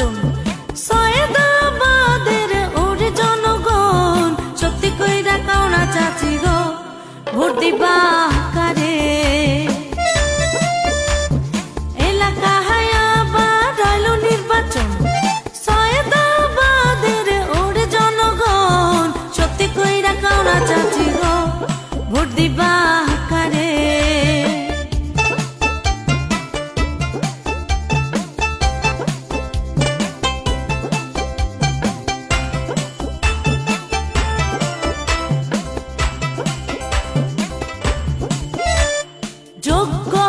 নির্বাচন সয়েদাবাদের ওর জনগণ সত্যি কইরা কাউনা চাচি গো ভোট দিবা।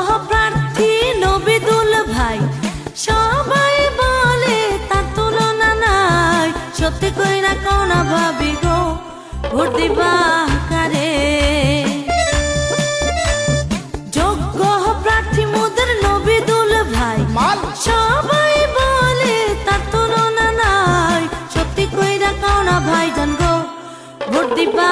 যোগ্য প্রার্থী নবিদুল ভাই। সবাই বলে তার তুলনা নাই। সত্যি কইরা কোনা ভাবি গো ভোট দিবা কারে? যোগ্য প্রার্থী মোদের নবিদুল ভাই। মাল। সবাই বলে তার তুলনা নাই। সত্যি কইরা কোনা ভাই জান গো ভোট দিবা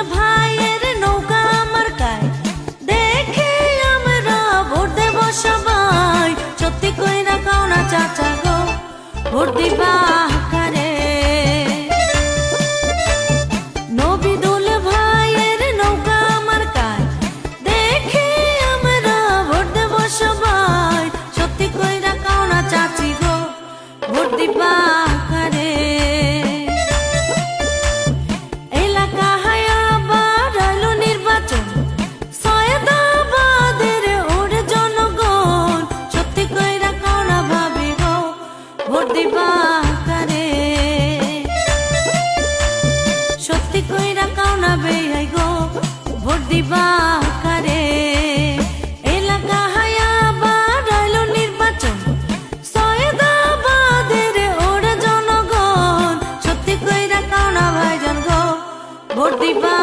সত্যি কইরা কাউনা চাচা গো ভর্তি দিবা দিবাকারে এলাকা হায়া বাড়াইল নির্বাচন। সয়েদাবাদের ওর জনগণ সত্যি কইরা কানা ভাইজন গো ভোট দিবা।